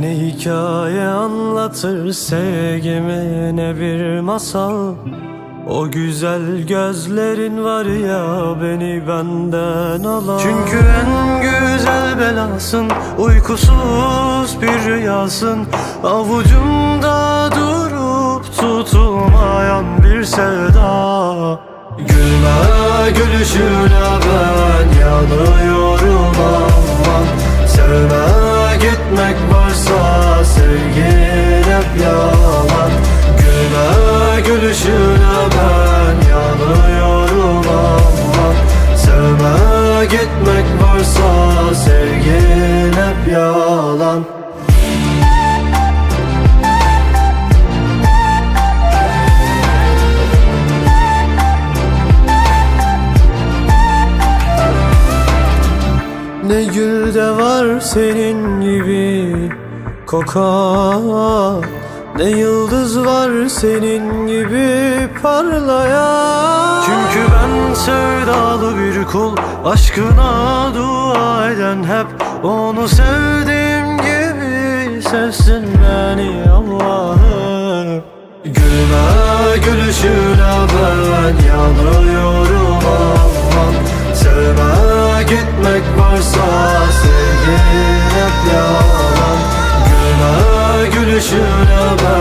Ne hikaye anlatır sevgimi ne bir masal. O güzel gözlerin var ya beni benden alan. Çünkü en güzel belasın uykusuz bir rüyasın. Avucumda durup tutulmayan bir sevda. Gülme gülüşüne hep yalan. Gülme gülüşüne ben yanıyorum aman Sevme gitmek varsa sevgin yalan. Ne gülde var senin gibi Kokan ne yıldız var senin gibi parlayan. Çünkü ben sevdalı bir kul Aşkına dua eden hep Onu sevdiğim gibi sevsin beni Allah'ım. Gülme gülüşüne ben yanıyorum aman Sevme gitmek varsa sevgin hep yalan düşüre bak.